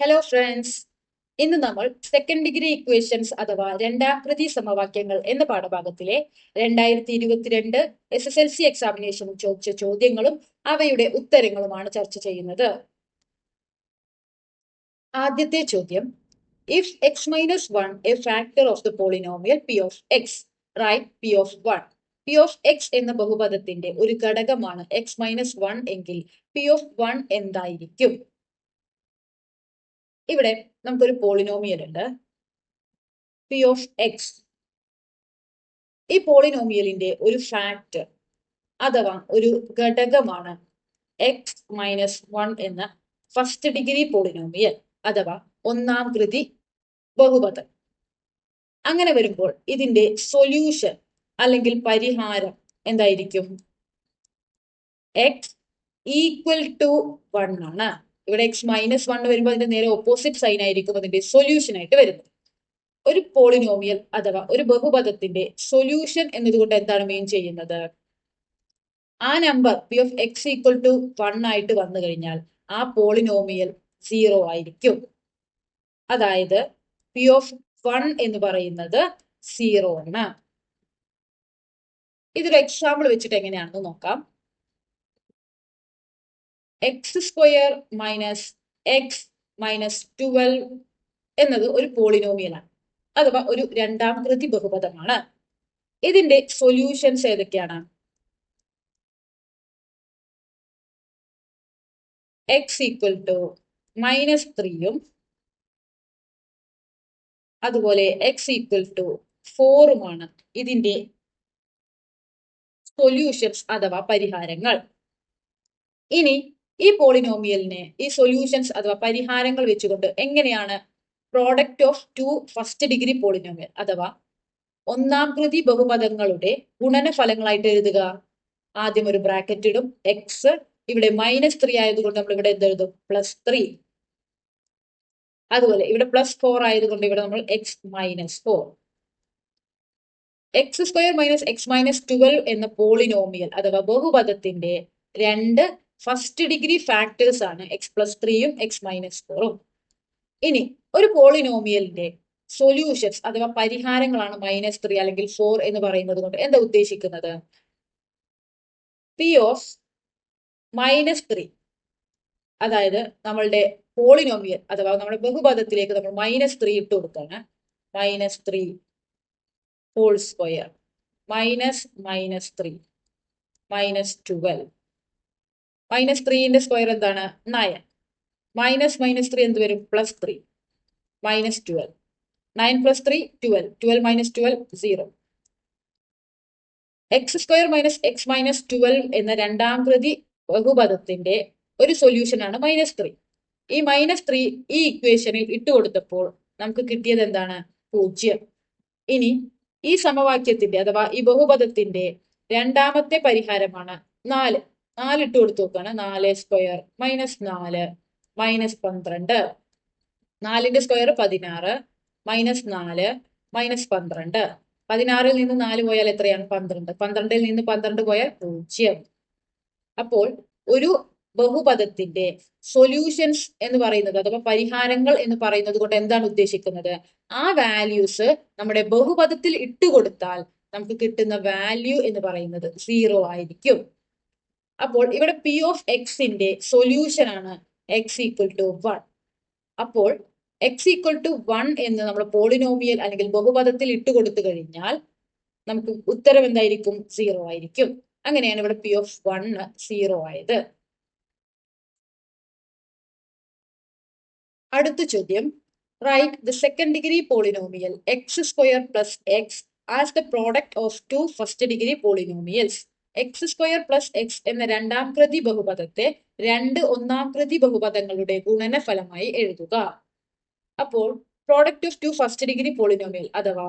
Hello friends ഇന്ന് നമ്മൾ second degree equations അഥവാ രണ്ടാകൃതി സമവാക്യങ്ങൾ എന്ന പാഠഭാഗത്തിലെ രണ്ടായിരത്തി ഇരുപത്തിരണ്ട് S S L C examination ചോദിച്ച ചോദ്യങ്ങളും അവയുടെ ഉത്തരങ്ങളുമാണ് ചർച്ച ചെയ്യുന്നത്. ആദ്യത്തെ ചോദ്യം. If x minus one a factor of the polynomial p of x write p of one p of x എന്ന ബഹുപദത്തിന്റെ ഒരു ഘടകമാണ് എക്സ് മൈനസ് വൺ എങ്കിൽ പി ഓഫ് വൺ എന്തായിരിക്കും? ഇവിടെ നമുക്കൊരു പോളിനോമിയൽ ഉണ്ട്. പി ഓഫ് എക്സ് ഈ പോളിനോമിയലിന്റെ ഒരു ഫാക്ട് അഥവാ ഒരു ഘടകമാണ് എക്സ് മൈനസ് വൺ എന്ന ഫസ്റ്റ് ഡിഗ്രി പോളിനോമിയൽ അഥവാ ഒന്നാം കൃതി ബഹുപദം. അങ്ങനെ വരുമ്പോൾ ഇതിന്റെ സൊല്യൂഷൻ അല്ലെങ്കിൽ പരിഹാരം എന്തായിരിക്കും? എക്സ് ഈക്വൽ ടു വൺ ആണ്. ഇവിടെ എക്സ് മൈനസ് വൺ വരുമ്പോൾ അതിന്റെ നേരെ ഓപ്പോസിറ്റ് സൈൻ ആയിരിക്കും അതിന്റെ സൊല്യൂഷൻ ആയിട്ട് വരുന്നത്. ഒരു പോളിനോമിയൽ അഥവാ ഒരു ബഹുപദത്തിന്റെ സൊല്യൂഷൻ എന്നതുകൊണ്ട് എന്താണ് മീൻ ചെയ്യുന്നത്? ആ number p of x equal to one ആയിട്ട് വന്നു കഴിഞ്ഞാൽ ആ പോളിനോമിയൽ സീറോ ആയിരിക്കും. അതായത് പി ഓഫ് വൺ എന്ന് പറയുന്നത് സീറോ ആണ്. ഇതൊരു എക്സാമ്പിൾ വെച്ചിട്ട് എങ്ങനെയാണെന്ന് നോക്കാം. X square minus x minus twelve എന്നത് ഒരു പോളിനോമിയലാണ് അഥവാ ഒരു രണ്ടാം കൃതി ബഹുപദമാണ്. ഇതിന്റെ സൊല്യൂഷൻസ് ഏതൊക്കെയാണ്? എക്സ് ഈക്വൽ ടു മൈനസ് ത്രീയും അതുപോലെ എക്സ് ഈക്വൽ ടു ഫോറുമാണ് ഇതിന്റെ സൊല്യൂഷൻസ് അഥവാ പരിഹാരങ്ങൾ. ഇനി ഈ പോളിനോമിയലിനെ ഈ സൊല്യൂഷൻസ് അഥവാ പരിഹാരങ്ങൾ വെച്ചുകൊണ്ട് എങ്ങനെയാണ് product of two first degree polynomial അഥവാ ഒന്നാം കൃതി ബഹുപദങ്ങളുടെ ഗുണനഫലങ്ങളായിട്ട് എഴുതുക. ആദ്യം ഒരു ബ്രാക്കറ്റ് ഇടും. എക്സ് ഇവിടെ മൈനസ് ത്രീ ആയതുകൊണ്ട് നമ്മൾ ഇവിടെ എന്തെഴുതും പ്ലസ് ത്രീ അതുപോലെ ഇവിടെ പ്ലസ് ഫോർ ആയതുകൊണ്ട് ഇവിടെ നമ്മൾ x minus four x square minus x minus twelve എന്ന പോളിനോമിയൽ അഥവാ ബഹുപദത്തിന്റെ രണ്ട് ഫസ്റ്റ് ഡിഗ്രി ഫാക്ടേഴ്സ് ആണ് എക്സ് പ്ലസ് ത്രീയും എക്സ് മൈനസ് ഫോറും ഇനി ഒരു പോളിനോമിയലിന്റെ സൊല്യൂഷൻസ് അഥവാ പരിഹാരങ്ങളാണ് മൈനസ് ത്രീ അല്ലെങ്കിൽ ഫോർ എന്ന് പറയുന്നത് കൊണ്ട് എന്താ ഉദ്ദേശിക്കുന്നത്? പി ഓഫ് മൈനസ് ത്രീ അതായത് നമ്മളുടെ പോളിനോമിയൽ അഥവാ നമ്മുടെ ബഹുപദത്തിലേക്ക് നമ്മൾ മൈനസ് ത്രീ ഇട്ട് കൊടുക്കുകയാണ് minus three whole square minus minus three minus twelve minus ത്രീന്റെ square എന്താണ്? നയൻ മൈനസ് മൈനസ് ത്രീ എന്ത് വരും? Plus three minus twelve nine plus three twelve twelve minus twelve zero x square minus x minus twelve എന്ന രണ്ടാം കൃതി ബഹുപദത്തിന്റെ ഒരു സൊല്യൂഷനാണ് minus three ഈ മൈനസ് ത്രീ ഈ ഇക്വേഷനിൽ ഇട്ട് കൊടുത്തപ്പോൾ നമുക്ക് കിട്ടിയത് എന്താണ്? പൂജ്യം. ഇനി ഈ സമവാക്യത്തിന്റെ അഥവാ ഈ ബഹുപദത്തിന്റെ രണ്ടാമത്തെ പരിഹാരമാണ് നാല്. നാല് ഇട്ട് കൊടുത്തു നോക്കുകയാണ് നാല് സ്ക്വയർ മൈനസ് നാല് മൈനസ് പന്ത്രണ്ട്. നാലിന്റെ സ്ക്വയർ പതിനാറ് മൈനസ് നാല് മൈനസ് പന്ത്രണ്ട്. പതിനാറിൽ നിന്ന് നാല് പോയാൽ എത്രയാണ്? പന്ത്രണ്ട്. പന്ത്രണ്ടിൽ നിന്ന് പന്ത്രണ്ട് പോയാൽ പൂജ്യം. അപ്പോൾ ഒരു ബഹുപദത്തിന്റെ സൊല്യൂഷൻസ് എന്ന് പറയുന്നത് അഥവാ പരിഹാരങ്ങൾ എന്ന് പറയുന്നത് കൊണ്ട് എന്താണ് ഉദ്ദേശിക്കുന്നത്? ആ വാല്യൂസ് നമ്മുടെ ബഹുപദത്തിൽ ഇട്ടുകൊടുത്താൽ നമുക്ക് കിട്ടുന്ന വാല്യൂ എന്ന് പറയുന്നത് സീറോ ആയിരിക്കും. അപ്പോൾ ഇവിടെ പി ഓഫ് എക്സിന്റെ സൊല്യൂഷൻ ആണ് എക്സ് ഈക്വൽ ടു വൺ അപ്പോൾ എക്സ് ഈക്വൽ ടു വൺ എന്ന് നമ്മൾ പോളിനോമിയൽ അല്ലെങ്കിൽ ബഹുപദത്തിൽ ഇട്ട് കൊടുത്തു കഴിഞ്ഞാൽ നമുക്ക് ഉത്തരം എന്തായിരിക്കും? സീറോ ആയിരിക്കും. അങ്ങനെയാണ് ഇവിടെ പി ഓഫ് വൺ സീറോ ആയത്. അടുത്ത ചോദ്യം. Write the second degree polynomial x square plus x as the product of two first degree polynomials x square plus x എന്ന രണ്ടാം കൃതി ബഹുപദത്തെ രണ്ട് ഒന്നാം കൃതി ബഹുപദങ്ങളുടെ ഗുണനഫലമായി എഴുതുക. അപ്പോൾ product of two first degree polynomial അഥവാ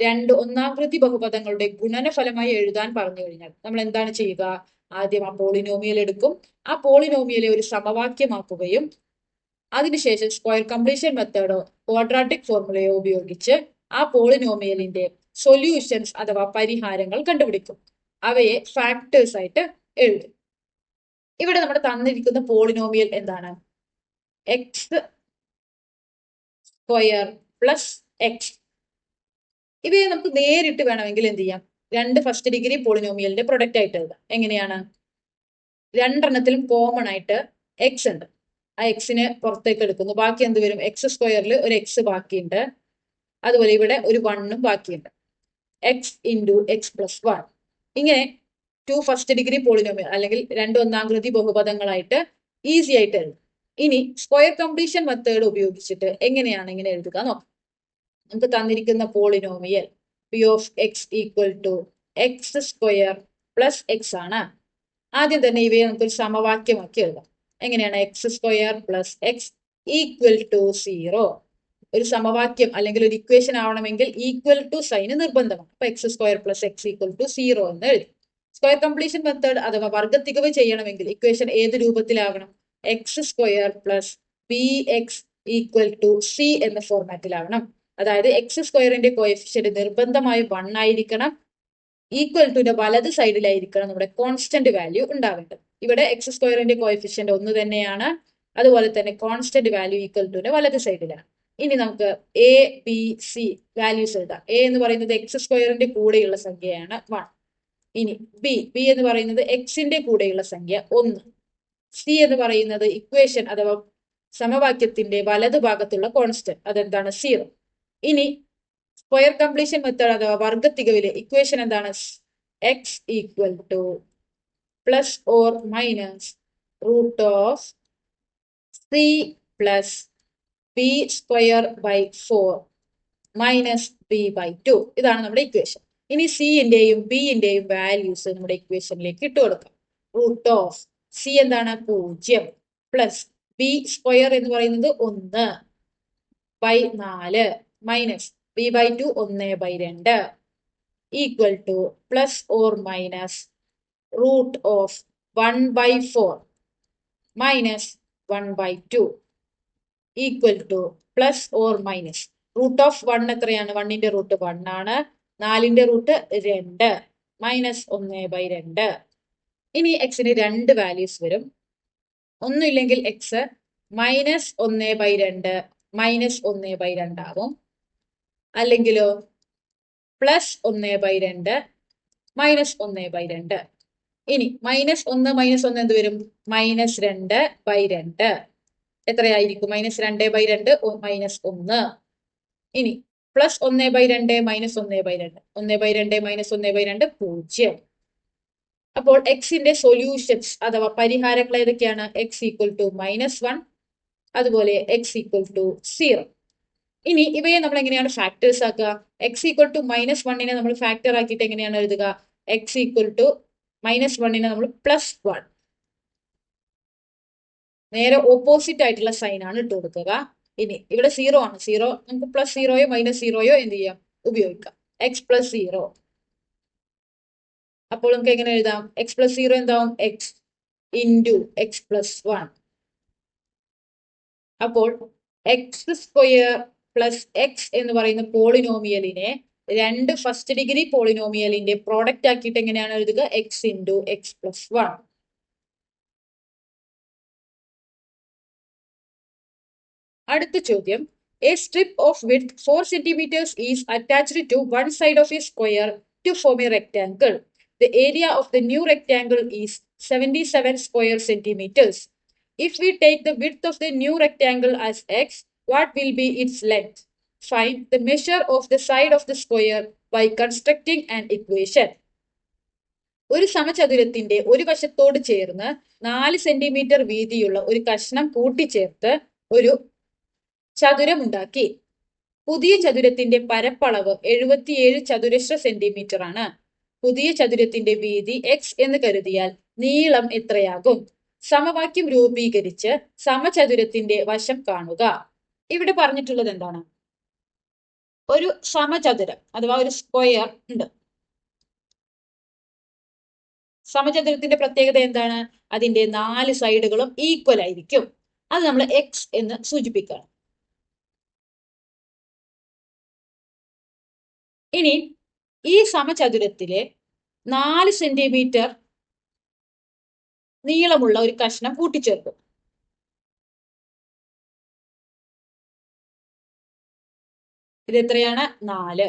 രണ്ട് ഒന്നാം കൃതി ബഹുപദങ്ങളുടെ ഗുണനഫലമായി എഴുതാൻ പറഞ്ഞു കഴിഞ്ഞാൽ നമ്മൾ എന്താണ് ചെയ്യുക? ആദ്യം ആ പോളിനോമിയൽ എടുക്കും. ആ പോളിനോമിയലെ ഒരു സമവാക്യമാക്കുകയും അതിനുശേഷം സ്ക്വയർ കംപ്ലീഷൻ മെത്തേഡോ ക്വാഡ്രാറ്റിക് ഫോർമുലയോ ഉപയോഗിച്ച് ആ പോളിനോമിയലിന്റെ സൊല്യൂഷൻസ് അഥവാ പരിഹാരങ്ങൾ കണ്ടുപിടിക്കും. അവയെ ഫാക്ടേഴ്സ് ആയിട്ട് എഴുതും. ഇവിടെ നമ്മൾ തന്നിരിക്കുന്ന പോളിനോമിയൽ എന്താണ്? എക്സ് സ്ക്വയർ പ്ലസ് എക്സ് ഇവയെ നമുക്ക് നേരിട്ട് വേണമെങ്കിൽ എന്ത് ചെയ്യാം? രണ്ട് ഫസ്റ്റ് ഡിഗ്രി പോളിനോമിയലിന്റെ പ്രൊഡക്റ്റ് ആയിട്ട് എഴുതാം. എങ്ങനെയാണ്? രണ്ടെണ്ണത്തിലും കോമൺ ആയിട്ട് എക്സ് ഉണ്ട്. ആ എക്സിനെ പുറത്തേക്ക് എടുക്കുന്നു. ബാക്കി എന്ത് വരും? എക്സ് സ്ക്വയറിൽ ഒരു എക്സ് ബാക്കിയുണ്ട്. അതുപോലെ ഇവിടെ ഒരു വണ്ണും ബാക്കിയുണ്ട്. X into x plus one ഇങ്ങനെ ടു ഫസ്റ്റ് ഡിഗ്രി പോളിനോമിയൽ അല്ലെങ്കിൽ രണ്ട് ഒന്നാംകൃതി ബഹുപദങ്ങളായിട്ട് ഈസി ആയിട്ട് എഴുതും. ഇനി സ്ക്വയർ കംപ്ലീഷൻ മെത്തേഡ് ഉപയോഗിച്ചിട്ട് എങ്ങനെയാണ് ഇങ്ങനെ എഴുതുക നോക്കാം. നമുക്ക് തന്നിരിക്കുന്ന polynomial p of x equal to x square plus x ആണ്. ആദ്യം തന്നെ ഇവയെ നമുക്കൊരു സമവാക്യമാക്കി എഴുതാം. എങ്ങനെയാണ് x square plus x equal to zero ഒരു സമവാക്യം അല്ലെങ്കിൽ ഒരു ഇക്വേഷൻ ആവണമെങ്കിൽ ഈക്വൽ ടു സൈന് നിർബന്ധമാണ്. അപ്പൊ x square plus x equal to zero എന്ന് എഴുതി. സ്ക്വയർ കംപ്ലീഷൻ മെത്തേഡ് അഥവാ വർഗത്തികവ് ചെയ്യണമെങ്കിൽ ഇക്വേഷൻ ഏത് രൂപത്തിലാവണം? X square plus b x equal to c എന്ന ഫോർമാറ്റിലാവണം അതായത് എക്സ് സ്ക്വയറിന്റെ കോയഫിഷ്യന്റ് നിർബന്ധമായി വൺ ആയിരിക്കണം. ഈക്വൽ ടുന്റെ വലത് സൈഡിലായിരിക്കണം നമ്മുടെ കോൺസ്റ്റന്റ് വാല്യൂ ഉണ്ടാവേണ്ടത്. ഇവിടെ എക്സ് സ്ക്വയറിന്റെ കോയഫിഷ്യന്റ് ഒന്ന് തന്നെയാണ്. അതുപോലെ തന്നെ കോൺസ്റ്റന്റ് വാല്യൂ ഈക്വൽ ടുന്റെ വലത് സൈഡിലാണ് ഇനി നമുക്ക് എ ബി സി വാല്യൂസ് എഴുതാം. എ എന്ന് പറയുന്നത് എക്സ് സ്ക്വയറിന്റെ കൂടെയുള്ള സംഖ്യയാണ് വൺ ഇനി ബി ബി എന്ന് പറയുന്നത് എക്സിന്റെ കൂടെയുള്ള സംഖ്യ ഒന്ന്. സി എന്ന് പറയുന്നത് ഇക്വേഷൻ അഥവാ സമവാക്യത്തിന്റെ വലതുഭാഗത്തുള്ള കോൺസ്റ്റന്റ് അതെന്താണ്? സീറോ ഇനി സ്ക്വയർ കംപ്ലീഷൻ മെത്തേഡ് അഥവാ വർഗത്തികവിലെ ഇക്വേഷൻ എന്താണ്? X equal to plus or minus root of c plus b square by four minus b by two ഇതാണ് നമ്മുടെ ഇക്വേഷൻ ഇനി സിന്റെയും ബിന്റെയും വാല്യൂസ് നമ്മുടെ ഇക്വേഷനിലേക്ക് ഇട്ട് കൊടുക്കാം. റൂട്ട് ഓഫ് സി എന്താണ്? പൂജ്യം പ്ലസ് ബി സ്ക്വയർ എന്ന് പറയുന്നത് ഒന്ന് ബൈ നാല് മൈനസ് ബി ബൈ ടു ഒന്ന് ബൈ രണ്ട് equal to plus or minus root of one by four minus one by two equal to plus or minus root of one എത്രയാണ്? വണ്ണിന്റെ root one ആണ്. നാലിന്റെ റൂട്ട് രണ്ട്. Minus ഒന്ന് by രണ്ട്. ഇനി എക്സിന് രണ്ട് വാല്യൂസ് വരും. ഒന്നുമില്ലെങ്കിൽ എക്സ് മൈനസ് ഒന്ന് ബൈ രണ്ട്. മൈനസ് ഒന്ന് ബൈ രണ്ടാവും. അല്ലെങ്കിലോ പ്ലസ് ഒന്ന് ബൈ രണ്ട്. മൈനസ് ഒന്ന് ബൈ രണ്ട്. ഇനി മൈനസ് ഒന്ന് മൈനസ് ഒന്ന് എന്ത് വരും? മൈനസ് രണ്ട് ബൈ രണ്ട്. എത്രയായിരിക്കും? മൈനസ് രണ്ട് ബൈ രണ്ട് മൈനസ് ഒന്ന്. ഇനി പ്ലസ് ഒന്ന് ബൈ രണ്ട് മൈനസ് ഒന്ന് ബൈ രണ്ട്. ഒന്ന് ബൈ രണ്ട് മൈനസ് ഒന്ന് ബൈ രണ്ട് പൂജ്യം. അപ്പോൾ എക്സിന്റെ സൊല്യൂഷൻസ് അഥവാ പരിഹാരങ്ങൾ ഏതൊക്കെയാണ്? X equal to minus one അതുപോലെ എക്സ് ഈക്വൽ ടു സീറോ ഇനി ഇവയെ നമ്മൾ എങ്ങനെയാണ് ഫാക്ടേഴ്സ് ആക്കുക? എക്സ് ഈക്വൽ ടു മൈനസ് വണ്ണിനെ നമ്മൾ ഫാക്ടർ ആക്കിയിട്ട് എങ്ങനെയാണ് എഴുതുക? എക്സ് ഈക്വൽ ടു മൈനസ് വണ്ണിനെ നമ്മൾ പ്ലസ് വൺ നേരെ ഓപ്പോസിറ്റ് ആയിട്ടുള്ള സൈൻ ആണ് ഇട്ട് കൊടുക്കുക. ഇനി ഇവിടെ സീറോ ആണ്. സീറോ നമുക്ക് പ്ലസ് സീറോയോ മൈനസ് സീറോയോ എന്ത് ചെയ്യാം? ഉപയോഗിക്കാം. എക്സ് പ്ലസ് സീറോ അപ്പോൾ നമുക്ക് എങ്ങനെ എഴുതാം? എക്സ് പ്ലസ് സീറോ എന്താവും? X into x plus one അപ്പോൾ എക്സ് സ്ക്വയർ പ്ലസ് എക്സ് എന്ന് പറയുന്ന പോളിനോമിയലിനെ രണ്ട് ഫസ്റ്റ് ഡിഗ്രി പോളിനോമിയലിന്റെ പ്രോഡക്റ്റ് ആക്കിയിട്ട് എങ്ങനെയാണ് എഴുതുക? X into x plus one അടുത്ത ചോദ്യം a strip of with four centimetres is attached to one side of a square to form a rectangle the area of the new rectangle is seventy seven square centimetres If we take the width of the new rectangle as x, what will be its length? Find the measure of the side of the square by constructing an equation. ഒരു സമചതുരത്തിന്റെ ഒരു വശത്തോട് ചേർന്ന് നാല് centimetre വീതിയുള്ള ഒരു കഷ്ണം കൂട്ടിച്ചേർത്ത് ഒരു ചതുരമുണ്ടാക്കി. പുതിയ ചതുരത്തിന്റെ പരപ്പളവ് എഴുപത്തിയേഴ് ചതുരശ്ര സെന്റിമീറ്റർ ആണ്. പുതിയ ചതുരത്തിന്റെ വീതി എക്സ് എന്ന് കരുതിയാൽ നീളം എത്രയാകും? സമവാക്യം രൂപീകരിച്ച് സമചതുരത്തിന്റെ വശം കാണുക. ഇവിടെ പറഞ്ഞിട്ടുള്ളത് എന്താണ്? ഒരു സമചതുരം അഥവാ ഒരു സ്ക്വയർ ഉണ്ട്. സമചതുരത്തിന്റെ പ്രത്യേകത എന്താണ്? അതിന്റെ നാല് സൈഡുകളും ഈക്വൽ ആയിരിക്കും. അത് നമ്മൾ എക്സ് എന്ന് സൂചിപ്പിക്കണം. ഇനി ഈ സമചതുരത്തിലെ നാല് സെന്റിമീറ്റർ നീളമുള്ള ഒരു കഷ്ണം കൂട്ടിച്ചേർക്കും. ഇത് എത്രയാണ്? നാല്.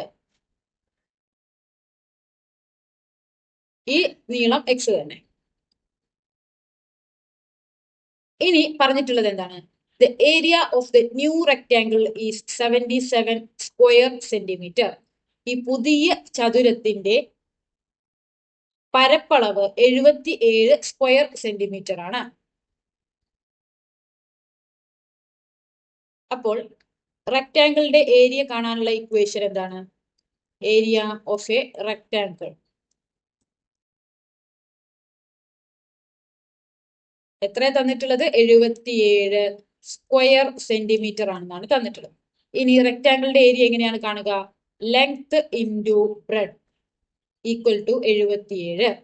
ഈ നീളം എക്സ് തന്നെ. ഇനി പറഞ്ഞിട്ടുള്ളത് എന്താണ്? The area of the new rectangle is seventy seven square centimetre ഈ പുതിയ ചതുരത്തിന്റെ പരപ്പളവ് എഴുപത്തി ഏഴ് സ്ക്വയർ സെന്റിമീറ്റർ ആണ്. അപ്പോൾ റെക്ടാങ്കിളിന്റെ ഏരിയ കാണാനുള്ള ഇക്വേഷൻ എന്താണ്? ഏരിയ ഓഫ് എ റെക്ടാങ്കിൾ എത്ര തന്നിട്ടുള്ളത്? എഴുപത്തിയേഴ് സ്ക്വയർ സെന്റിമീറ്റർ ആണെന്നാണ് തന്നിട്ടുള്ളത്. ഇനി റെക്ടാങ്കിളിന്റെ ഏരിയ എങ്ങനെയാണ് കാണുക? Length into breadth equal to എഴുപത്തിയേഴ്.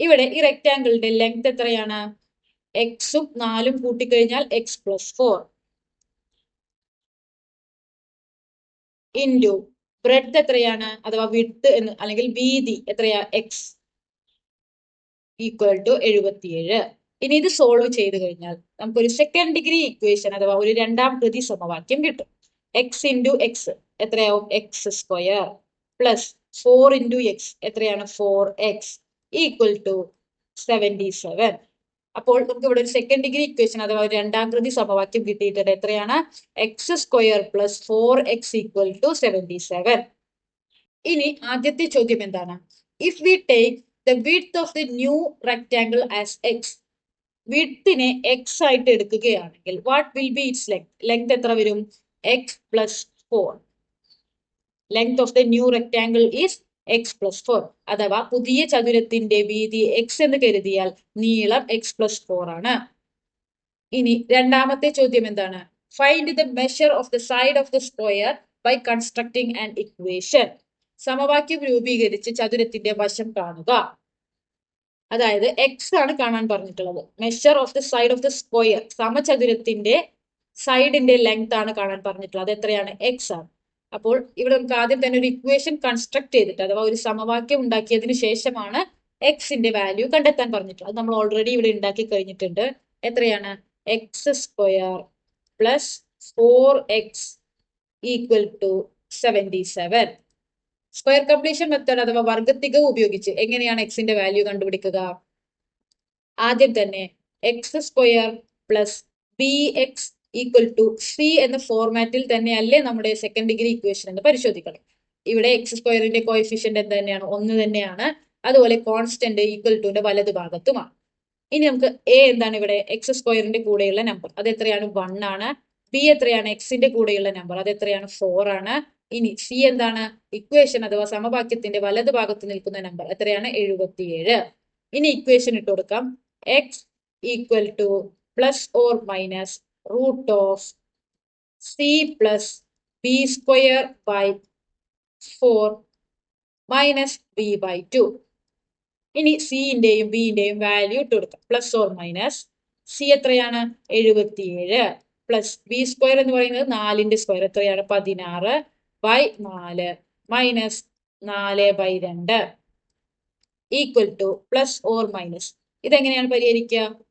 ഇവിടെ ഈ റെക്റ്റാങ്കിളിന്റെ ലെങ്ത് എത്രയാണ്? എക്സും നാലും കൂട്ടിക്കഴിഞ്ഞാൽ x plus four into breadth എത്രയാണ്? അഥവാ വിട്ട് എന്ന് അല്ലെങ്കിൽ വീതി എത്രയാ? എക്സ് ഈക്വൽ ടു എഴുപത്തിയേഴ്. ഇനി ഇത് സോൾവ് ചെയ്ത് കഴിഞ്ഞാൽ നമുക്കൊരു സെക്കൻഡ് ഡിഗ്രി ഇക്വേഷൻ അഥവാ ഒരു രണ്ടാം പ്രതി സമവാക്യം കിട്ടും. എക്സ് ഇന്റു എക്സ് എത്രയാവും? X square plus four into x എത്രയാണ്? Four x equal to seventy seven അപ്പോൾ നമുക്ക് ഇവിടെ ഒരു സെക്കൻഡ് ഡിഗ്രി ഇക്വേഷൻ അഥവാ ഒരു രണ്ടാം കൃതി സമവാക്യം കിട്ടിയിട്ടുണ്ട്. എത്രയാണ്? X square plus four x equal to seventy seven ഇനി ആദ്യത്തെ ചോദ്യം എന്താണ്? If we take the width of the new rectangle as x വിഡ്ത്തിനെ x ആയിട്ട് എടുക്കുകയാണെങ്കിൽ what will be its length length എത്ര വരും? X plus four length of the new rectangle is x plus four അഥവാ പുതിയ ചതുരത്തിന്റെ വീതി എക്സ് എന്ന് കരുതിയാൽ നീളം എക്സ് പ്ലസ് ഫോർ ആണ്. ഇനി രണ്ടാമത്തെ ചോദ്യം എന്താണ്? Find the measure of the side of the square by constructing and equation സമവാക്യം രൂപീകരിച്ച് ചതുരത്തിന്റെ വശം കാണുക. അതായത് എക്സ് ആണ് കാണാൻ പറഞ്ഞിട്ടുള്ളത്. Measure of the side of the square സമചതുരത്തിന്റെ സൈഡിന്റെ ലെങ്ത് ആണ് കാണാൻ പറഞ്ഞിട്ടുള്ളത്. അത് എത്രയാണ്? എക്സ് ആണ്. അപ്പോൾ ഇവിടെ നമുക്ക് ആദ്യം തന്നെ ഒരു ഇക്വേഷൻ കൺസ്ട്രക്ട് ചെയ്തിട്ട് അഥവാ ഒരു സമവാക്യം ഉണ്ടാക്കിയതിനു ശേഷമാണ് എക്സിന്റെ വാല്യൂ കണ്ടെത്താൻ പറഞ്ഞിട്ടുള്ളത്. അത് നമ്മൾ ഓൾറെഡി ഇവിടെ ഉണ്ടാക്കി കഴിഞ്ഞിട്ടുണ്ട്. എത്രയാണ്? X square plus four x equal to seventy seven square completion method അഥവാ വർഗത്തിക ഉപയോഗിച്ച് എങ്ങനെയാണ് എക്സിന്റെ വാല്യൂ കണ്ടുപിടിക്കുക? ആദ്യം തന്നെ x square plus b x equal to c എന്ന ഫോർമാറ്റിൽ തന്നെയല്ലേ നമ്മുടെ സെക്കൻഡ് ഡിഗ്രി ഇക്വേഷൻ എന്ന് പരിശോധിക്കണം. ഇവിടെ എക്സ് സ്ക്വയറിന്റെ കോയിഫിഷ്യന്റ് എന്ത് തന്നെയാണ്? ഒന്ന് തന്നെയാണ്. അതുപോലെ കോൺസ്റ്റന്റ് ഈക്വൽ ടുന്റെ വലത് ഭാഗത്തുമാണ്. ഇനി നമുക്ക് എ എന്താണ് ഇവിടെ? എക്സ് സ്ക്വയറിന്റെ കൂടെയുള്ള നമ്പർ അത് എത്രയാണ്? വൺ ആണ്. ബി എത്രയാണ്? എക്സിന്റെ കൂടെയുള്ള നമ്പർ അത് എത്രയാണ്? ഫോർ ആണ്. ഇനി സി എന്താണ്? ഇക്വേഷൻ അഥവാ സമവാക്യത്തിന്റെ വലത് ഭാഗത്ത് നിൽക്കുന്ന നമ്പർ എത്രയാണ്? എഴുപത്തിയേഴ്. ഇനി ഇക്വേഷൻ ഇട്ട് കൊടുക്കാം. X equal to plus or minus root of c plus b square by four minus b by two ഇനി സിന്റെയും ബിന്റെയും വാല്യൂ ഇട്ട് കൊടുക്കാം. പ്ലസ് ഓർ മൈനസ് സി എത്രയാണ്? എഴുപത്തിയേഴ്. പ്ലസ് ബി സ്ക്വയർ എന്ന് പറയുന്നത് നാലിന്റെ സ്ക്വയർ എത്രയാണ്? പതിനാറ് ബൈ നാല്. മൈനസ് നാല് ബൈ രണ്ട്. Equal to plus or minus ഇതെങ്ങനെയാണ് പരിഹരിക്കുക?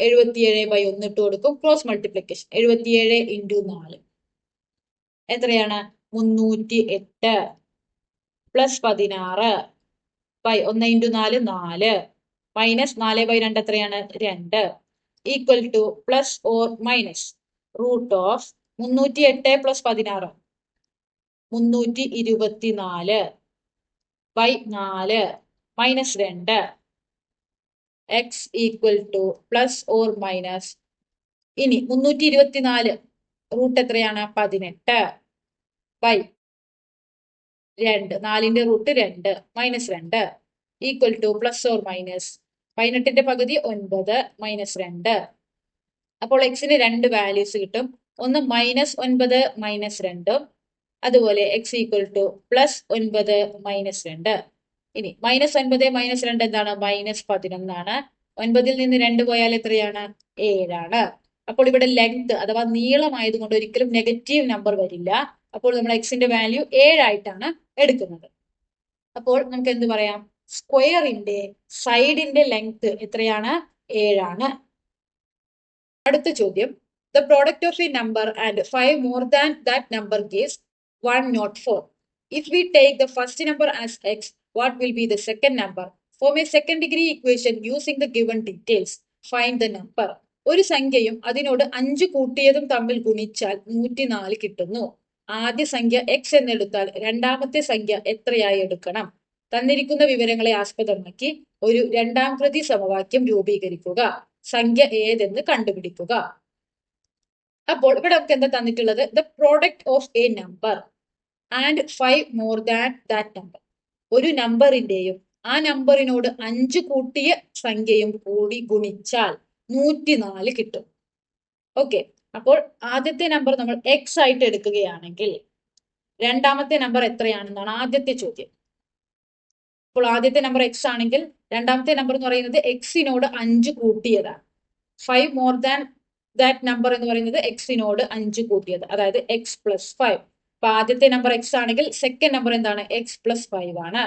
എഴുപത്തിയേഴ് ബൈ ഒന്ന് ഇട്ട് കൊടുക്കും. ക്രോസ് മൾട്ടിപ്ലിക്കേഷൻ എഴുപത്തിയേഴ് ഇന്റു നാല്. എത്രയാണ്? മുന്നൂറ്റി എട്ട് പ്ലസ് പതിനാറ് ബൈ ഒന്ന് ഇന്റു നാല് നാല്. മൈനസ് നാല് ബൈ രണ്ട് എത്രയാണ്? രണ്ട്. Equal to plus or minus root of മുന്നൂറ്റി എട്ട് പ്ലസ് പതിനാറ്. മുന്നൂറ്റി ഇരുപത്തിനാല് ബൈ നാല്. മൈനസ് രണ്ട്. X equal to plus or minus ഇനി മുന്നൂറ്റി ഇരുപത്തിനാല് റൂട്ട് എത്രയാണ്? പതിനെട്ട്. ബൈ രണ്ട്. നാലിന്റെ റൂട്ട് രണ്ട്. മൈനസ് രണ്ട്. Equal to plus or minus പതിനെട്ടിന്റെ പകുതി ഒൻപത്. മൈനസ് രണ്ട്. അപ്പോൾ എക്സിന് രണ്ട് വാല്യൂസ് കിട്ടും. ഒന്ന് മൈനസ് ഒൻപത് മൈനസ് രണ്ടും. അതുപോലെ എക്സ് ഈക്വൽ ടു പ്ലസ് ഒൻപത് മൈനസ് രണ്ട്. ഇനി മൈനസ് ഒൻപത് മൈനസ് രണ്ട് എന്താണ്? മൈനസ് പതിനൊന്നാണ്. ഒൻപതിൽ നിന്ന് രണ്ട് പോയാൽ എത്രയാണ്? ഏഴാണ്. അപ്പോൾ ഇവിടെ ലെങ്ത് അഥവാ നീളമായതുകൊണ്ട് ഒരിക്കലും നെഗറ്റീവ് നമ്പർ വരില്ല. അപ്പോൾ നമ്മൾ എക്സിന്റെ വാല്യൂ ഏഴായിട്ടാണ് എടുക്കുന്നത്. അപ്പോൾ നമുക്ക് എന്ത് പറയാം? സ്ക്വയറിന്റെ സൈഡിന്റെ ലെങ്ത് എത്രയാണ്? ഏഴാണ്. അടുത്ത ചോദ്യം. The product of a number and 5 more than that number gives 1 not 4. If we take the first number as x, what will be the second number? Form a second degree equation using the given details. Find the number. ഒരു സംഖ്യയും അതിനോട് അഞ്ച് കൂട്ടിയതും തമ്മിൽ ഗുണിച്ചാൽ നൂറ്റിനാല് കിട്ടുന്നു ആദ്യ സംഖ്യ എക്സ് എന്നെടുത്താൽ രണ്ടാമത്തെ സംഖ്യ എത്രയായി എടുക്കണം തന്നിരിക്കുന്ന വിവരങ്ങളെ ആസ്പദമാക്കി ഒരു രണ്ടാം പ്രതി സമവാക്യം രൂപീകരിക്കുക സംഖ്യ ഏതെന്ന് കണ്ടുപിടിക്കുക അപ്പോൾ ഇവിടെ നമുക്ക് എന്താ തന്നിട്ടുള്ളത് the product of a number and five more than that number ഒരു നമ്പറിന്റെയും ആ നമ്പറിനോട് അഞ്ച് കൂട്ടിയ സംഖ്യയും കൂടി ഗുണിച്ചാൽ നൂറ്റിനാല് കിട്ടും. ഓക്കെ അപ്പോൾ ആദ്യത്തെ നമ്പർ നമ്മൾ എക്സ് ആയിട്ട് എടുക്കുകയാണെങ്കിൽ രണ്ടാമത്തെ നമ്പർ എത്രയാണെന്നാണ് ആദ്യത്തെ ചോദ്യം. അപ്പോൾ ആദ്യത്തെ നമ്പർ എക്സ് ആണെങ്കിൽ രണ്ടാമത്തെ നമ്പർ എന്ന് പറയുന്നത് എക്സിനോട് അഞ്ച് കൂട്ടിയതാണ്. Five more than that number എന്ന് പറയുന്നത് എക്സിനോട് അഞ്ച് കൂട്ടിയത്. അതായത് എക്സ് പ്ലസ് ഫൈവ് അപ്പൊ ആദ്യത്തെ നമ്പർ എക്സ് ആണെങ്കിൽ സെക്കൻഡ് നമ്പർ എന്താണ്? എക്സ് പ്ലസ് ഫൈവ് ആണ്.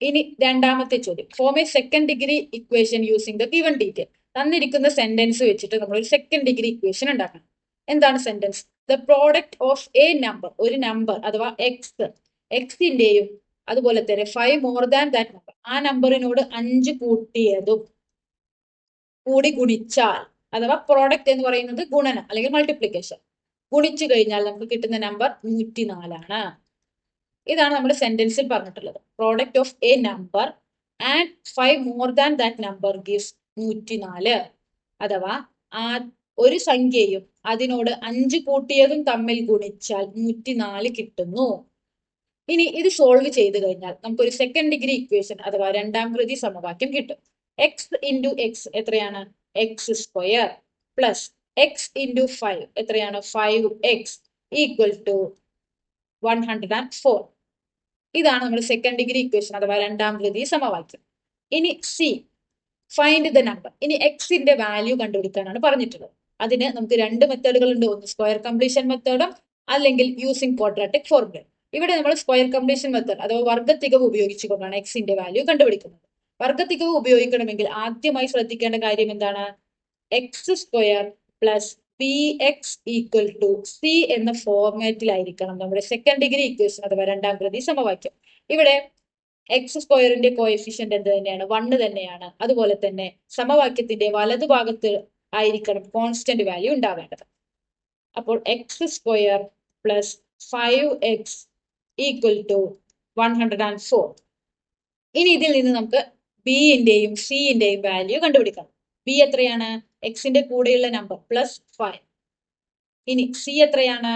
ഇനി രണ്ടാമത്തെ ചോദ്യം. Form a second degree equation using the given detail തന്നിരിക്കുന്ന സെന്റൻസ് വെച്ചിട്ട് നമ്മൾ ഒരു സെക്കൻഡ് ഡിഗ്രി ഇക്വേഷൻ ഉണ്ടാക്കണം. എന്താണ് sentence the product of a number ഒരു നമ്പർ അഥവാ എക്സ് എക്സിന്റെയും അതുപോലെ തന്നെ five more than that number ആ നമ്പറിനോട് അഞ്ച് കൂട്ടിയതും കൂടി ഗുണിച്ചാൽ അഥവാ പ്രോഡക്റ്റ് എന്ന് പറയുന്നത് ഗുണനം അല്ലെങ്കിൽ മൾട്ടിപ്ലിക്കേഷൻ ഗുണിച്ചു കഴിഞ്ഞാൽ നമുക്ക് കിട്ടുന്ന നമ്പർ നൂറ്റിനാലാണ്. ഇതാണ് നമ്മൾ സെന്റൻസിൽ പറഞ്ഞിട്ടുള്ളത്. Product of a number and five more than that number gives നൂറ്റിനാല്. അഥവാ ആ ഒരു സംഖ്യയും അതിനോട് അഞ്ച് കൂട്ടിയതും തമ്മിൽ ഗുണിച്ചാൽ നൂറ്റിനാല് കിട്ടുന്നു. ഇനി ഇത് സോൾവ് ചെയ്ത് കഴിഞ്ഞാൽ നമുക്കൊരു സെക്കൻഡ് ഡിഗ്രി ഇക്വേഷൻ അഥവാ രണ്ടാം കൃതി സമവാക്യം കിട്ടും. എക്സ് ഇന്റു എക്സ് എത്രയാണ്? X square plus x into five എത്രയാണ്? Five x equal to one hundred and four ഇതാണ് നമ്മുടെ സെക്കൻഡ് ഡിഗ്രി ഇക്വേഷൻ അഥവാ രണ്ടാം കൃതി സമവാക്യം. ഇനി സി ഫൈൻഡ് ദ നമ്പർ ഇനി എക്സിന്റെ വാല്യൂ കണ്ടുപിടിക്കാനാണ് പറഞ്ഞിട്ടുള്ളത്. അതിന് നമുക്ക് രണ്ട് മെത്തേഡുകൾ ഉണ്ട്. ഒന്ന് സ്ക്വയർ കംപ്ലീഷൻ മെത്തേഡും അല്ലെങ്കിൽ യൂസിങ് ക്വാഡ്രാറ്റിക് ഫോർമുല ഇവിടെ നമ്മൾ സ്ക്വയർ കംപ്ലീഷൻ മെത്തേഡ് അഥവാ വർഗത്തികവ് ഉപയോഗിച്ചുകൊണ്ടാണ് എക്സിന്റെ വാല്യൂ കണ്ടുപിടിക്കുന്നത്. വർഗത്തികവ് ഉപയോഗിക്കണമെങ്കിൽ ആദ്യമായി ശ്രദ്ധിക്കേണ്ട കാര്യം എന്താണ്? X square plus p x equal to c എന്ന ഫോർമാറ്റിലായിരിക്കണം നമ്മുടെ സെക്കൻഡ് ഡിഗ്രി ഇക്വേഷൻ അഥവാ രണ്ടാം പ്രതി സമവാക്യം. ഇവിടെ എക്സ് സ്ക്വയറിന്റെ കോഎഫിഷ്യന്റ് എന്ത് തന്നെയാണ്? വണ്ണ് തന്നെയാണ്. അതുപോലെ തന്നെ സമവാക്യത്തിന്റെ വലതുഭാഗത്ത് ആയിരിക്കണം കോൺസ്റ്റന്റ് വാല്യൂ ഉണ്ടാവേണ്ടത്. അപ്പോൾ x square plus five x equal to one hundred and four ഇനി ഇതിൽ നിന്ന് നമുക്ക് ബിന്റെയും സിന്റെയും വാല്യൂ കണ്ടുപിടിക്കണം ബി എത്രയാണ്? എക്സിന്റെ കൂടെയുള്ള നമ്പർ പ്ലസ് ഫൈവ് ഇനി സി എത്രയാണ്?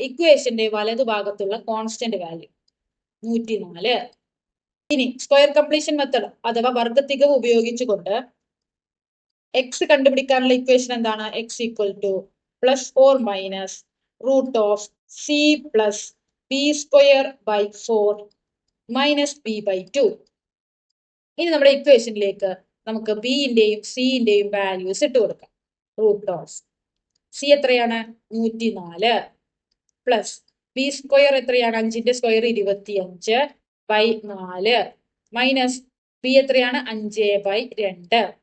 ഇക്വേഷന്റെ വലതുഭാഗത്തുള്ള കോൺസ്റ്റന്റ് വാല്യൂ നൂറ്റി നാല് ഇനി സ്ക്വയർ കംപ്ലീഷൻ മെത്തഡ് അഥവാ വർഗത്തികവ് ഉപയോഗിച്ചുകൊണ്ട് എക്സ് കണ്ടുപിടിക്കാനുള്ള ഇക്വേഷൻ എന്താണ്? X equal to plus or minus root of c plus b square by four minus b by two ഇനി നമ്മുടെ ഇക്വേഷനിലേക്ക് നമുക്ക് ബിന്റെയും സിന്റെയും വാല്യൂസ് ഇട്ട് കൊടുക്കാം. റൂട്ട് ഓഫ് സി എത്രയാണ്? നൂറ്റി നാല് പ്ലസ് ബി സ്ക്വയർ എത്രയാണ്? അഞ്ചിന്റെ സ്ക്വയർ ഇരുപത്തി അഞ്ച് ബൈ നാല്. മൈനസ് ബി എത്രയാണ്? അഞ്ച് ബൈ രണ്ട്.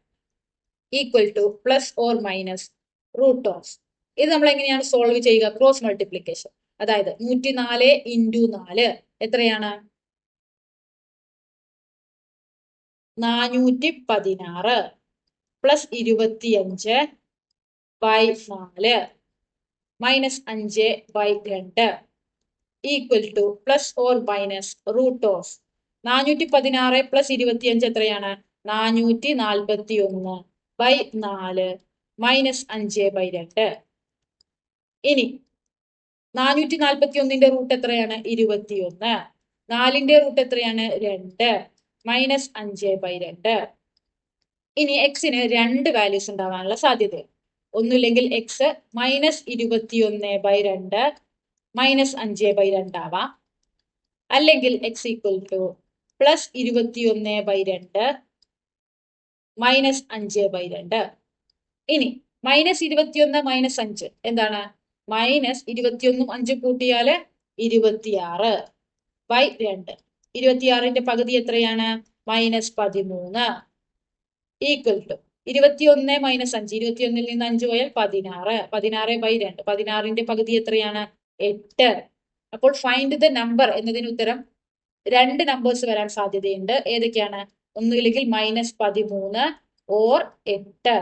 Equal to plus or minus root of ഇത് നമ്മൾ എങ്ങനെയാണ് സോൾവ് ചെയ്യുക? ക്രോസ് മൾട്ടിപ്ലിക്കേഷൻ അതായത് നൂറ്റി നാല് ഇന്റു നാല്. എത്രയാണ്? നാനൂറ്റി പതിനാറ് പ്ലസ് ഇരുപത്തിയഞ്ച് ബൈ നാല് മൈനസ് അഞ്ച് ബൈ രണ്ട് equal to plus or minus root of നാനൂറ്റി പതിനാറ് പ്ലസ് ഇരുപത്തിയഞ്ച് എത്രയാണ്? നാനൂറ്റി നാൽപ്പത്തി ഒന്ന് ബൈ നാല് മൈനസ് അഞ്ച് ബൈ രണ്ട്. ഇനി നാനൂറ്റി നാൽപ്പത്തി ഒന്നിന്റെ റൂട്ട് എത്രയാണ്? ഇരുപത്തിയൊന്ന്. നാലിന്റെ റൂട്ട് എത്രയാണ്? രണ്ട്. മൈനസ് അഞ്ച് ബൈ രണ്ട്. ഇനി എക്സിന് രണ്ട് വാല്യൂസ് ഉണ്ടാവാനുള്ള സാധ്യത ഒന്നുമില്ലെങ്കിൽ എക്സ് മൈനസ് ഇരുപത്തിയൊന്ന് ബൈ രണ്ട് മൈനസ് അഞ്ച് ബൈ രണ്ടാവാം അല്ലെങ്കിൽ എക്സ് ഈക്വൽ ടു പ്ലസ് ഇരുപത്തിയൊന്ന് ബൈ രണ്ട് മൈനസ് അഞ്ച് ബൈ രണ്ട്. ഇനി മൈനസ് ഇരുപത്തിയൊന്ന് മൈനസ് അഞ്ച് എന്താണ്? മൈനസ് ഇരുപത്തിയൊന്നും അഞ്ചും കൂട്ടിയാൽ ഇരുപത്തിയാറ് ബൈ രണ്ട്. ഇരുപത്തിയാറിന്റെ പകുതി എത്രയാണ്? മൈനസ് പതിമൂന്ന്. ഈക്വൽ ടു ഇരുപത്തിയൊന്ന് മൈനസ് അഞ്ച്. ഇരുപത്തിയൊന്നിൽ നിന്ന് അഞ്ച് പോയാൽ പതിനാറ്. പതിനാറ് ബൈ രണ്ട്. പതിനാറിന്റെ പകുതി എത്രയാണ്? എട്ട്. അപ്പോൾ ഫൈൻഡ് ദ നമ്പർ എന്നതിന് ഉത്തരം രണ്ട് നമ്പേഴ്സ് വരാൻ സാധ്യതയുണ്ട്. ഏതൊക്കെയാണ്? ഒന്നുകിൽ മൈനസ് പതിമൂന്ന് ഓർ എട്ട്.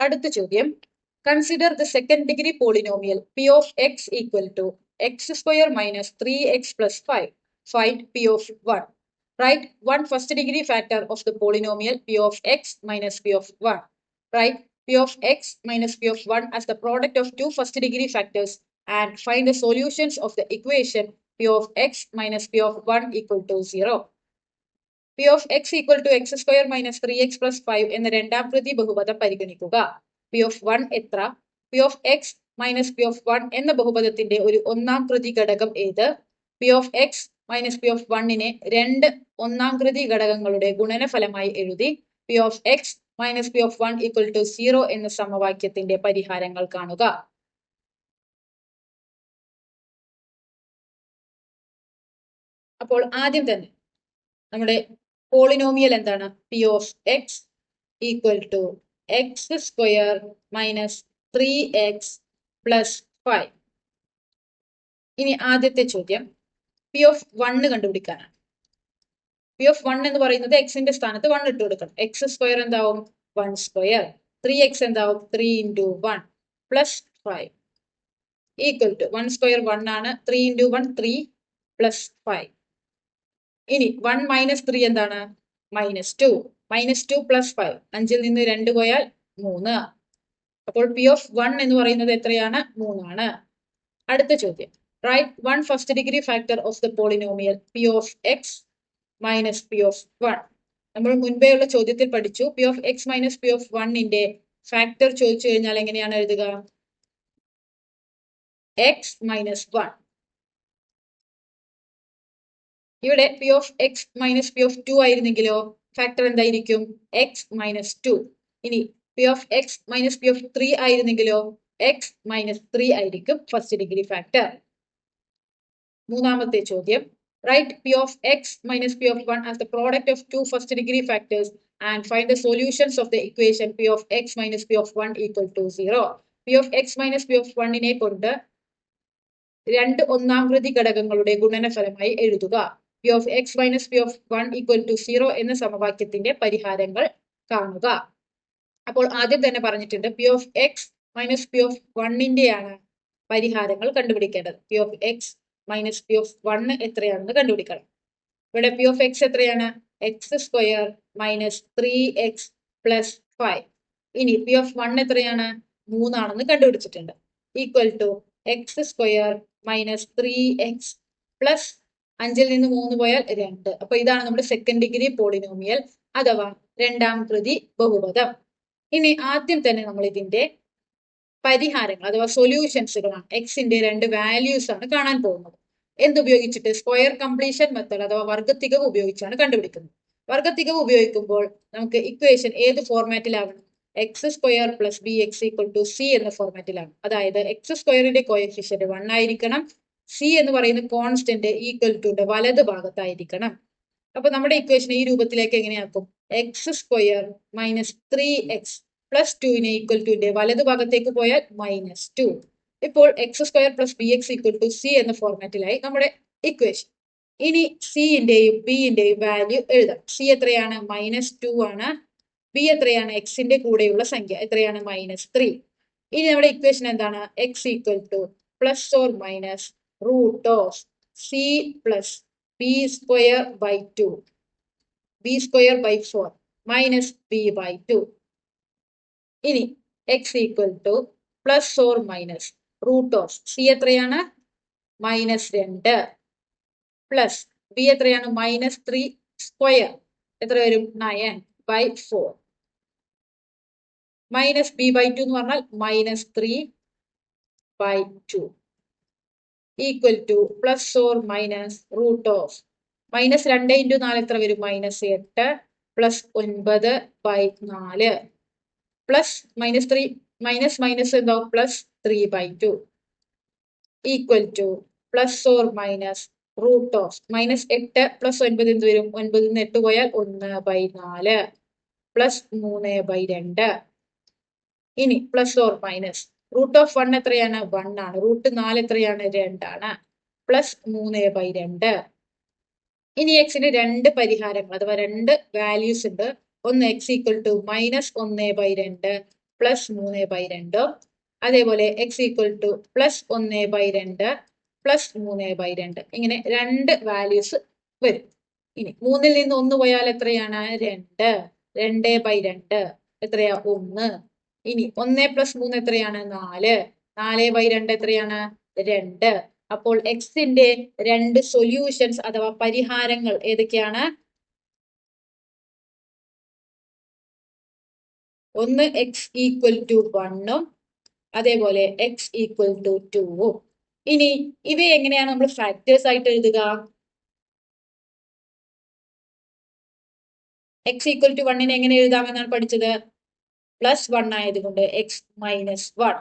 അടുത്ത ചോദ്യം. consider the second degree polynomial p of x equal to x square minus three x plus five find p of one right one first degree factor of the polynomial p of x minus p of one right p of x minus p of one as the product of two first degree factors and find the solutions of the equation p of x minus p of one equal to zero p of x equal to x square minus three x plus five എന്ന രണ്ടാം പ്രതി ബഹുപദം പരിഗണിക്കുക p of one എത്ര? P of x minus p of one എന്ന ബഹുപദത്തിന്റെ ഒരു ഒന്നാം കൃതി ഘടകം ഏത്? P of x minus p of വണ്ണിനെ രണ്ട് ഒന്നാം കൃതി ഘടകങ്ങളുടെ ഗുണനഫലമായി എഴുതി p of x minus p of one equal to zero എന്ന സമവാക്യത്തിന്റെ പരിഹാരങ്ങൾ കാണുക. അപ്പോൾ ആദ്യം തന്നെ നമ്മുടെ പോളിനോമിയൽ എന്താണ്? P of X equal to X square minus three X plus five ഇനി ആദ്യത്തെ ചോദ്യം. പി ഓഫ് വണ്ണ് കണ്ടുപിടിക്കാനാണ്. പി ഓഫ് വൺ എന്ന് പറയുന്നത് എക്സിന്റെ സ്ഥാനത്ത് വൺ ഇട്ട് കൊടുക്കണം. എക്സ് സ്ക്വയർ എന്താവും? വൺ സ്ക്വയർ ത്രീ എക്സ് എന്താവും? Three into one plus five equal to one square one ആണ്. Three into one three plus five ഇനി വൺ മൈനസ് ത്രീ എന്താണ്? Minus two minus two plus five അഞ്ചിൽ നിന്ന് രണ്ട് പോയാൽ മൂന്ന്. അപ്പോൾ പി ഓഫ് വൺ എന്ന് പറയുന്നത് എത്രയാണ്? മൂന്നാണ്. അടുത്ത ചോദ്യം. Right one first degree factor of the polynomial P of X minus P of one നമ്മൾ മുൻപേ ഉള്ള ചോദ്യത്തിൽ പഠിച്ചു. P of X minus P of വണ്ണിന്റെ ഫാക്ടർ ചോദിച്ചു കഴിഞ്ഞാൽ എങ്ങനെയാണ് എഴുതുക? എക്സ് മൈനസ് വൺ ഇവിടെ P of X minus P of two ആയിരുന്നെങ്കിലോ? Factor എന്തായിരിക്കും? എക്സ് മൈനസ് ടു ഇനി P of X minus P of three ആയിരുന്നെങ്കിലോ? X minus three ആയിരിക്കും first degree factor മൂന്നാമത്തെ ചോദ്യം. Right P of X minus P of one as the product of two first degree factors and find the solutions of the equation P of X minus P of one equal to zero P of X minus P of വണ്ണിനെ കൊണ്ട് രണ്ട് ഒന്നാം കൃതി ഘടകങ്ങളുടെ ഗുണനഫലമായി എഴുതുക. P of X minus P of one equal to zero എന്ന സമവാക്യത്തിന്റെ പരിഹാരങ്ങൾ കാണുക. അപ്പോൾ ആദ്യം തന്നെ പറഞ്ഞിട്ടുണ്ട് P of X minus P of വണ്ണിന്റെയാണ് പരിഹാരങ്ങൾ കണ്ടുപിടിക്കേണ്ടത്. P of X minus P of one എത്രയാണെന്ന് കണ്ടുപിടിക്കണം. ഇവിടെ പി ഓഫ് എക്സ് എത്രയാണ്? X square minus three X plus five ഇനി പി ഓഫ് വൺ എത്രയാണ്? മൂന്നാണെന്ന് കണ്ടുപിടിച്ചിട്ടുണ്ട്. Equal to X square minus three X plus അഞ്ചിൽ നിന്ന് മൂന്ന് പോയാൽ രണ്ട്. അപ്പൊ ഇതാണ് നമ്മുടെ സെക്കൻഡ് ഡിഗ്രി പോളിനോമിയൽ അഥവാ രണ്ടാം കൃതി ബഹുപദം. ഇനി ആദ്യം തന്നെ നമ്മൾ ഇതിന്റെ പരിഹാരങ്ങൾ അഥവാ സൊല്യൂഷൻസുകളാണ് എക്സിന്റെ രണ്ട് വാല്യൂസ് ആണ് കാണാൻ പോകുന്നത്. എന്തുപയോഗിച്ചിട്ട് സ്ക്വയർ കംപ്ലീഷൻ മെത്തേഡ് അഥവാ വർഗത്തികവ് ഉപയോഗിച്ചാണ് കണ്ടുപിടിക്കുന്നത്. വർഗത്തികവ് ഉപയോഗിക്കുമ്പോൾ നമുക്ക് ഇക്വേഷൻ ഏത് ഫോർമാറ്റിലാവണം X square plus B X equal to C എന്ന ഫോർമാറ്റിലാണ് അതായത് എക്സ് സ്ക്വയറിന്റെ കോയഫിഷ്യന്റ് വൺ ആയിരിക്കണം. സി എന്ന് പറയുന്ന കോൺസ്റ്റന്റ് ഈക്വൽ ടുന്റെ വലത് ഭാഗത്തായിരിക്കണം. അപ്പൊ നമ്മുടെ ഇക്വേഷൻ ഈ രൂപത്തിലേക്ക് എങ്ങനെയാക്കും? X square minus three X plus ടുവിനെ equal ടുവിന്റെ വലത് ഭാഗത്തേക്ക് പോയാൽ മൈനസ് ടു ഇപ്പോൾ X square plus B X equal to C എന്ന ഫോർമാറ്റിലായി നമ്മുടെ ഇക്വേഷൻ ഇനി സിന്റെയും ബിന്റെയും വാല്യൂ എഴുതാം. സി എത്രയാണ്? മൈനസ് ടു ആണ്. ബി എത്രയാണ്? എക്സിന്റെ കൂടെയുള്ള സംഖ്യ എത്രയാണ്? മൈനസ് ത്രീ ഇനി നമ്മുടെ ഇക്വേഷൻ എന്താണ്? X equal to plus or minus root of C plus B square by two B square by four minus B by two ഇനി X equal to plus or minus root of C എത്രയാണ്? Minus രണ്ട്. Plus B എത്രയാണ്? Minus three square എത്ര വരും? Nine by four minus B by two എന്ന് പറഞ്ഞാൽ minus three by two equal to plus or minus root of minus രണ്ട് into നാല് എത്ര വരും? മൈനസ് എട്ട് പ്ലസ് ഒൻപത് ബൈ നാല്. Plus minus three minus minus എന്താവും plus three by two equal to plus or minus root of minus എട്ട് plus ഒൻപത് എന്ത് വരും? ഒൻപതിൽ നിന്ന് എട്ട് പോയാൽ ഒന്ന് ബൈ നാല്. പ്ലസ് മൂന്ന് ബൈ രണ്ട്. ഇനി plus or minus root of one എത്രയാണ്? വൺ ആണ്. റൂട്ട് നാല് എത്രയാണ്? രണ്ടാണ്. പ്ലസ് മൂന്ന് ബൈ രണ്ട്. ഇനി എക്സിന് രണ്ട് പരിഹാരങ്ങൾ. അഥവാ രണ്ട് വാല്യൂസ് ഉണ്ട്. ഒന്ന് എക്സ് ഈക്വൽ ടു മൈനസ് ഒന്ന് ബൈ രണ്ട് പ്ലസ് മൂന്ന് ബൈ രണ്ട്. അതേപോലെ എക്സ് ഈക്വൽ ടു പ്ലസ് ഒന്ന് ബൈ രണ്ട് പ്ലസ് മൂന്ന് ബൈ രണ്ട്. ഇങ്ങനെ രണ്ട് വാല്യൂസ് വരും. ഇനി മൂന്നിൽ നിന്ന് ഒന്ന് പോയാൽ എത്രയാണ്? രണ്ട്. രണ്ട് ബൈ രണ്ട്. എത്രയാ? ഒന്ന്. ഇനി ഒന്ന് പ്ലസ് മൂന്ന് എത്രയാണ്? നാല്. നാല് ബൈ രണ്ട് എത്രയാണ്? രണ്ട്. അപ്പോൾ എക്സിന്റെ രണ്ട് സൊല്യൂഷൻസ് അഥവാ പരിഹാരങ്ങൾ ഏതൊക്കെയാണ്? ഒന്ന് എക്സ് ഈക്വൽ ടു വണ്ണും അതേപോലെ എക്സ് ഈക്വൽ ടു ടുവും ഇനി ഇവയെ എങ്ങനെയാണ് നമ്മൾ ഫാക്ടേഴ്സ് ആയിട്ട് എഴുതുക? എക്സ് ഈക്വൽ ടു വണ്ണിനെ എങ്ങനെ എഴുതാമെന്നാണ് പഠിച്ചത്? പ്ലസ് വൺ ആയതുകൊണ്ട് എക്സ് മൈനസ് വൺ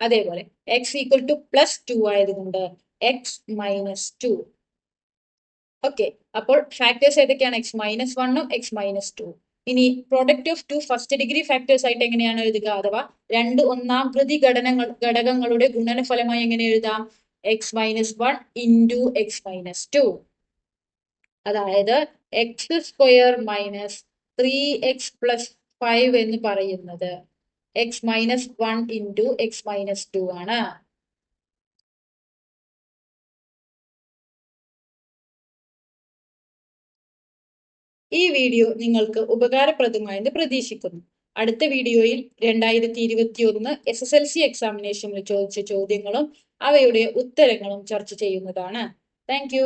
അതേപോലെ X equal to plus two ആയതുകൊണ്ട് എക്സ് മൈനസ് ടു ഓക്കെ അപ്പോൾ ഫാക്ടേഴ്സ് ഏതൊക്കെയാണ്? എക്സ് മൈനസ് വണ്ണും എക്സ് മൈനസ് ടു ഇനി product of two first degree factors ആയിട്ട് എങ്ങനെയാണ് എഴുതുക? അഥവാ രണ്ട് ഒന്നാം പ്രതി ഘടനങ്ങൾ ഘടകങ്ങളുടെ ഗുണനഫലമായി എങ്ങനെ എഴുതാം? X minus one into X minus two അതായത് X square minus three X plus five എന്ന് പറയുന്നത് X minus one into X minus two ആണ്. ഈ വീഡിയോ നിങ്ങൾക്ക് ഉപകാരപ്രദമായെന്ന് പ്രതീക്ഷിക്കുന്നു. അടുത്ത വീഡിയോയിൽ രണ്ടായിരത്തി ഇരുപത്തി ഒന്ന് എസ് എസ് എൽ സി എക്സാമിനേഷനിൽ ചോദിച്ച ചോദ്യങ്ങളും അവയുടെ ഉത്തരങ്ങളും ചർച്ച ചെയ്യുന്നതാണ്. താങ്ക്